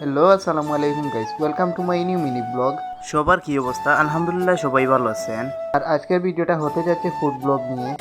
Hello আসসালামু আলাইকুম guys welcome to my new mini vlog সবার কি অবস্থা? আলহামদুলিল্লাহ সবাই ভালো আছেন আর আজকের ভিডিওটা হতে যাচ্ছে ফুড ব্লগ নিয়ে।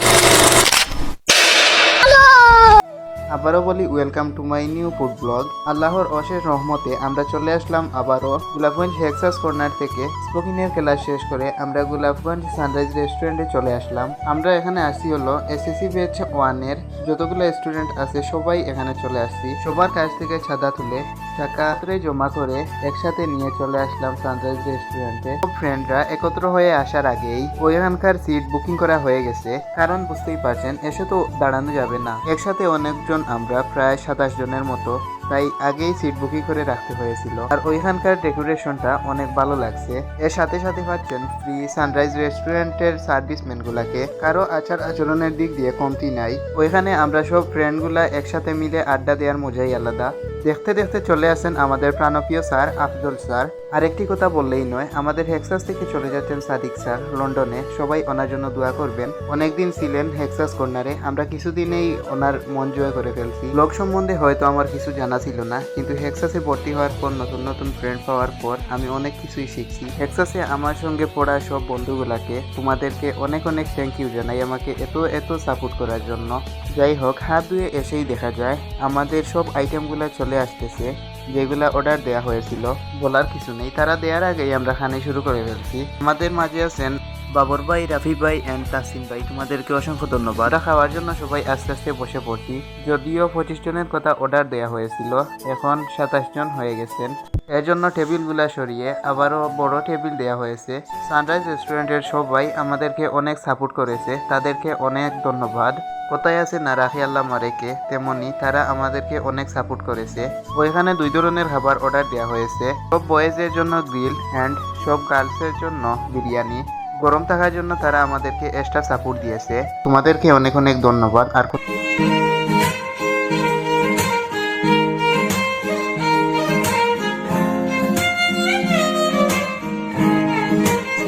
আবারও বলি welcome to my new food vlog আল্লাহর অশেষ রহমতে আমরা চলে আসলাম আবারও গোলাপগঞ্জ হেক্সাস কর্নার থেকে। স্পোকিনের খেলা শেষ করে আমরা গোলাপগঞ্জ সানরাইজ রেস্টুরেন্টে চলে আসলাম। আমরা এখানে আসি হলো এসএসসি বেচ ওয়ানের যতগুলো স্টুডেন্ট আছে সবাই এখানে চলে আসছি। সবার কাছ থেকে ছাদা তুলে হাতে জমা করে একসাথে নিয়ে চলে আসলাম সানরাইজ রেস্টুরেন্টে। ফ্রেন্ডরা একত্র হয়ে আসার আগেই ওইখানকার সিট বুকিং করা হয়ে গেছে। কারণ বুঝতেই পারছেন, এসে তো দাঁড়ানো যাবে না। একসাথে অনেকজন আমরা প্রায় সাতাশ জনের মতো, তাই আগেই সিট বুকিং করে রাখতে হয়েছিল। আর ওইখানকার ডেকোরেশনটা অনেক ভালো লাগছে। এর সাথে সাথে পাচ্ছেন ফ্রি সানরাইজ রেস্টুরেন্টের সার্ভিসম্যান গুলাকে কারও আচার আচরণের দিক দিয়ে কমতি নাই। ওইখানে আমরা সব ফ্রেন্ডগুলা একসাথে মিলে আড্ডা দেওয়ার মজাই আলাদা। দেখতে দেখতে চলে আসেন আমাদের প্রাণপ্রিয় স্যার আফজল স্যার। আরেকটি কথা বললেই নয়, আমাদের হেক্সাস থেকে চলে যাচ্ছেন সাদিক স্যার, লন্ডনে। সবাই ওনার জন্য দোয়া করবেন। অনেকদিন ছিলেন হেক্সাস কর্নারে, আমরা কিছুদিনেই ওনার মন জয় করে ফেলছি। লোক সম্বন্ধে হয়তো আমার কিছু জানা ছিল না, কিন্তু হেক্সাসে ভর্তি হওয়ার পর, নতুন নতুন ফ্রেন্ড পাওয়ার পর, আমি অনেক কিছুই শিখছি। হেক্সাসে আমার সঙ্গে পড়া সব বন্ধুগুলাকে, তোমাদেরকে অনেক অনেক থ্যাংক ইউ জানাই আমাকে এত এত সাপোর্ট করার জন্য। যাই হোক, হাত ধুয়ে এসেই দেখা যায়, আমাদের সব আইটেমগুলো চলে আসতেছে, যেগুলা অর্ডার দেয়া হয়েছিল, বলার কিছু নেই। তারা দেওয়ার আগেই আমরা খানে শুরু করে ফেলছি। আমাদের মাঝে আছেন বাবর ভাই, রাফি ভাই অ্যান্ড তাসিম ভাই। তোমাদেরকে অসংখ্য ধন্যবাদ। খাওয়ার জন্য সবাই আস্তে আস্তে বসে পড়ছি। যদিও পঁচিশ জনের কথা অর্ডার দেয়া হয়েছিল, এখন সাতাশ জন হয়ে গেছেন। এর জন্য টেবিলগুলা সরিয়ে আবারও বড় টেবিল দেয়া হয়েছে। সানরাইজ রেস্টুরেন্টের সবাই আমাদেরকে অনেক সাপোর্ট করেছে। তাদেরকে অনেক ধন্যবাদ। কোথায় আছে না রাখি আল্লাহ মারেকে তেমনি তারা আমাদেরকে অনেক সাপোর্ট করেছে। ওইখানে দুই ধরনের খাবার অর্ডার দেওয়া হয়েছে। সব বয়েজের জন্য গ্রিল অ্যান্ড সব গার্লসের জন্য বিরিয়ানি। গরম থাকার জন্য তারা আমাদেরকে এক্সট্রা সাপোর্ট দিয়েছে। তোমাদেরকে অনেক অনেক ধন্যবাদ। আর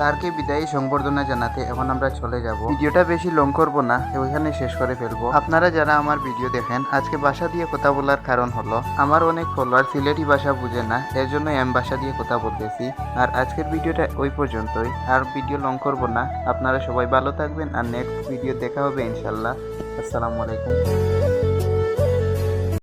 স্যারকে বিদায়ী সংবর্ধনা জানাতে এখন আমরা চলে যাব। ভিডিওটা বেশি লং করব না ওইখানে শেষ করে ফেলব। আপনারা যারা আমার ভিডিও দেখেন, আজকে ভাষা দিয়ে কথা বলার কারণ হলো, আমার অনেক ফলোয়ার সিলেটি ভাষা বুঝে না, এর জন্য এম ভাষা দিয়ে কথা বলতেছি। আর আজকের ভিডিওটা ওই পর্যন্তই। আর ভিডিও লং করব না, আপনারা সবাই ভালো থাকবেন, আর নেক্সট ভিডিও দেখা হবে ইনশাল্লাহ। আসসালামু আলাইকুম।